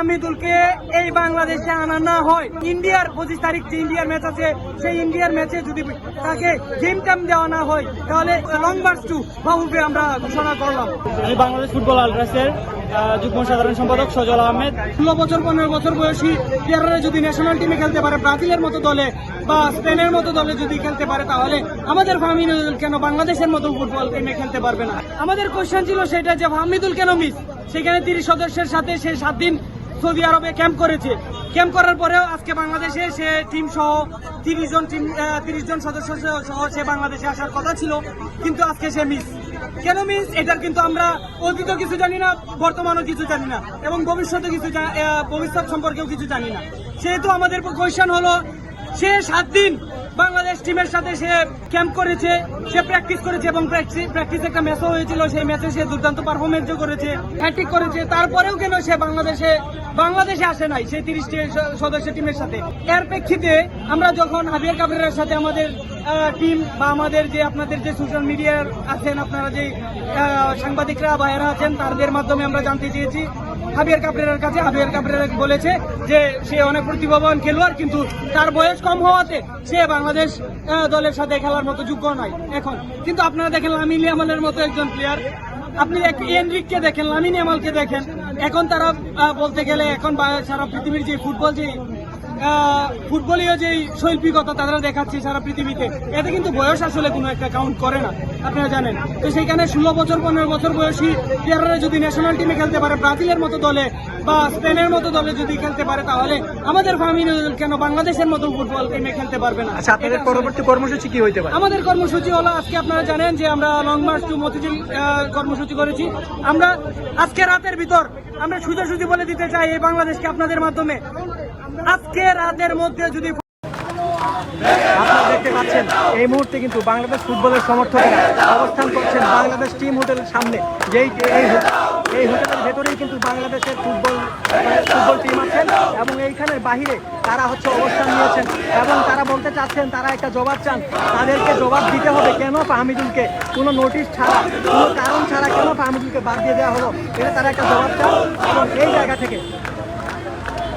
ফাহমিদুলকে এই বাংলাদেশে আনা না হয়। ইন্ডিয়ার পঁচিশ তারিখ যে ইন্ডিয়ার ম্যাচ আছে সেই ইন্ডিয়ার ম্যাচে যদি তাকে গেম টাইম দেওয়া না হয় তাহলে লং মার্চ টু বাহুকে আমরা ঘোষণা করলাম। আমি বাংলাদেশ ফুটবল আলট্রাসের যুগ্ম সাধারণ সম্পাদক সজল আহমেদ। ষোলো বছর পনেরো বছর বয়সী প্লেয়াররা যদি ন্যাশনাল টিমে খেলতে পারে ব্রাজিলের মতো দলে বা স্পেনের মতো দলে যদি খেলতে পারে তাহলে আমাদের ফাহমিদুল কেন বাংলাদেশের মতো ফুটবল টিমে খেলতে পারবে না? আমাদের কোশ্চেন ছিল সেটা যে ফাহমিদুল কেন মিস সেখানে তিরিশ সদস্যের সাথে সে সাত দিন সৌদি আরবে ক্যাম্প করেছে। ক্যাম্প করার পরেও আজকে বাংলাদেশে সে টিম সহ তিরিশ জন টিম তিরিশ জন সদস্য সহ সে বাংলাদেশে আসার কথা ছিল, কিন্তু আজকে সে মিস কেন মিস এটার কিন্তু আমরা অতীত কিছু জানি না, বর্তমানও কিছু জানি না, এবং ভবিষ্যতে কিছু ভবিষ্যৎ সম্পর্কেও কিছু জানি না। সেহেতু আমাদের কোয়েশন হলো সে সাত দিন বাংলাদেশ টিমের সাথে সে ক্যাম্প করেছে, সে প্র্যাকটিস করেছে এবং প্র্যাকটিস একটা ম্যাচও হয়েছিল। সেই ম্যাচে সে দুর্দান্ত পারফরমেন্সও করেছে হ্যাট্রিক করেছে। তারপরেও কেন সে বাংলাদেশে বাংলাদেশে আসে নাই, সেই তিরিশটি সদস্য টিমের সাথে? এর প্রেক্ষিতে আমরা যখন হাবিয়ার কাবরের সাথে আমাদের টিম বা আমাদের যে আপনাদের যে সোশ্যাল মিডিয়ার আছেন, আপনারা যে সাংবাদিকরা বাইরা আছেন, তাদের মাধ্যমে আমরা জানতে চেয়েছি। হাবিয়ার কাপড়ের কাছে, হাবিয়ার কাপড়ের বলেছে যে সে অনেক প্রতিভাবান খেলোয়াড়, কিন্তু তার বয়স কম হওয়াতে সে বাংলাদেশ দলের সাথে খেলার মতো যোগ্য নয় এখন। কিন্তু আপনারা দেখেন, লামিন ইয়ামালের মতো একজন প্লেয়ার আপনি এনরিককে দেখেন, লামিন ইয়ামালকে দেখেন। এখন তারা বলতে গেলে এখন সারা পৃথিবীর যে ফুটবল যে ফুটবলীয় যে শৈল্পিকতা তারা দেখাচ্ছে সারা পৃথিবীতে এতে কিন্তু বয়স আসলে কোনো একটা কাউন্ট করে না আপনারা জানেন। তো সেইখানে ষোলো বছর পনেরো বছর বয়সী প্লেয়াররা যদি ন্যাশনাল টিমে খেলতে পারে ব্রাজিলের মতো দলে বা স্পেনের মতো দলে যদি খেলতে পারে তাহলে আমাদের ফাহমিনুল কেন বাংলাদেশের মতো ফুটবল টিমে খেলতে পারবে না? আচ্ছা আপনাদের পরবর্তী কর্মসূচি কি হইতে পারে? আমাদের কর্মসূচি হলো আজকে আপনারা জানেন যে আমরা লং মার্চ টু মতিঝিল কর্মসূচি করেছি। আমরা আজকে রাতের ভিতর আমরা সুযোগ বলে দিতে চাই এই বাংলাদেশকে আপনাদের মাধ্যমে। আজকে রাতের মধ্যে যদি আপনারা দেখতে পাচ্ছেন, এই মুহূর্তে কিন্তু বাংলাদেশ ফুটবলের সমর্থকরা অবস্থান করছেন বাংলাদেশ টিম হোটেলের সামনে। যেই এই এই হোটেলের ভেতরেই কিন্তু বাংলাদেশের ফুটবল ফুটবল টিম আছেন এবং এইখানের বাহিরে তারা হচ্ছে অবস্থান নিয়েছেন এবং তারা বলতে চাচ্ছেন, তারা একটা জবাব চান। তাদেরকে জবাব দিতে হবে কেন ফাহমিদুলকে? কোনো নোটিশ ছাড়া, কোনো কারণ ছাড়া কেন ফাহমিদুলকে বাদ দিয়ে দেওয়া হলো? এটা তারা একটা জবাব চান এবং এই জায়গা থেকে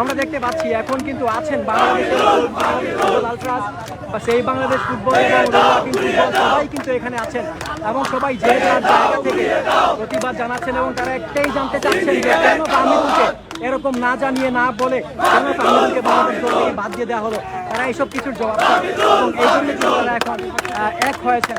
আমরা দেখতে পাচ্ছি এখন কিন্তু আছেন বাংলাদেশের বা সেই বাংলাদেশ ফুটবল এবং সবাই কিন্তু এখানে আছেন এবং সবাই যে যার জায়গা থেকে প্রতিবাদ জানাচ্ছেন এবং তারা একটাই জানতে চাচ্ছেন যে কেন তামিলকে এরকম না জানিয়ে না বলে কেন তামিলকে বাংলাদেশ দল থেকে বাদ দিয়ে দেওয়া হলো? তারা এইসব কিছুর জবাব এবং এই জন্য কিন্তু তারা এখন এক হয়েছেন।